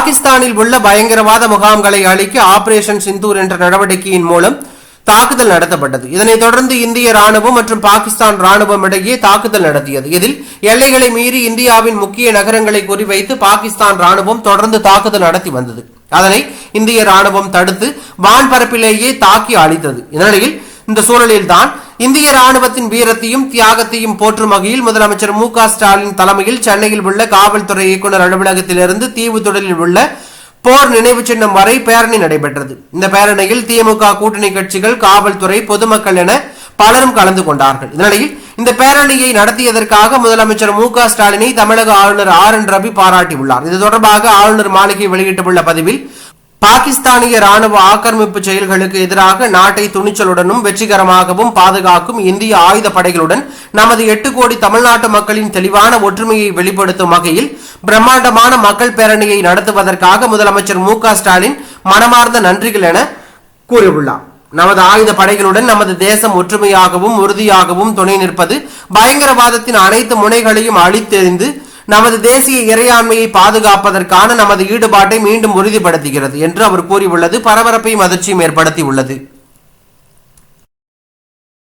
பாகிஸ்தானில் உள்ள பயங்கரவாத முகாம்களை அழிக்க ஆபரேஷன் சிந்தூர் என்ற நடவடிக்கையின் மூலம் தாக்குதல் நடத்தப்பட்டது. இதனைத் தொடர்ந்து இந்திய ராணுவம் மற்றும் பாகிஸ்தான் ராணுவம் இடையே தாக்குதல் நடத்தியது. இதில் எல்லைகளை மீறி இந்தியாவின் முக்கிய நகரங்களை குறிவைத்து பாகிஸ்தான் ராணுவம் தொடர்ந்து தாக்குதல் நடத்தி வந்தது. அதனை இந்திய ராணுவம் தடுத்து வான்பரப்பிலேயே தாக்கி அழித்தது. இந்நிலையில் இந்த சூழலில்தான் இந்திய ராணுவத்தின் வீரத்தையும் தியாகத்தையும் போற்றும் வகையில் முதலமைச்சர் மு ஸ்டாலின் தலைமையில் சென்னையில் உள்ள காவல்துறை இயக்குநர் அலுவலகத்திலிருந்து தீவுத்திடலில் உள்ள போர் நினைவு சின்னம் வரை பேரணி நடைபெற்றது. இந்த பேரணியில் திமுக கூட்டணி கட்சிகள் காவல்துறை பொதுமக்கள் என பலரும் கலந்து கொண்டார்கள். இந்நிலையில் இந்த பேரணியை நடத்தியதற்காக முதலமைச்சர் மு க ஸ்டாலினை தமிழக ஆளுநர் ஆர் என் ரவி பாராட்டியுள்ளார். இது தொடர்பாக ஆளுநர் மாளிகை வெளியிட்டுள்ள பதிவில் பாகிஸ்தானிய ராணுவ ஆக்கிரமிப்பு செயல்களுக்கு எதிராக நாட்டை துணிச்சலுடனும் வெற்றிகரமாகவும் பாதுகாக்கும் இந்திய ஆயுத படைகளுடன் நமது எட்டு கோடி தமிழ்நாட்டு மக்களின் தெளிவான ஒற்றுமையை வெளிப்படுத்தும் வகையில் பிரம்மாண்டமான மக்கள் பேரணியை நடத்துவதற்காக முதலமைச்சர் மு ஸ்டாலின் மனமார்ந்த நன்றிகள் என கூறியுள்ளார். நமது ஆயுத படைகளுடன் நமது தேசம் ஒற்றுமையாகவும் உறுதியாகவும் துணை நிற்பது பயங்கரவாதத்தின் அனைத்து முனைகளையும் அழித்தெறிந்து நமது தேசிய இறையாண்மையை பாதுகாப்பதற்கான நமது ஈடுபாட்டை மீண்டும் உறுதிப்படுத்துகிறது என்று அவர் கூறியுள்ளது. பரபரப்பையும் அதிர்ச்சியும் ஏற்படுத்தியுள்ளது.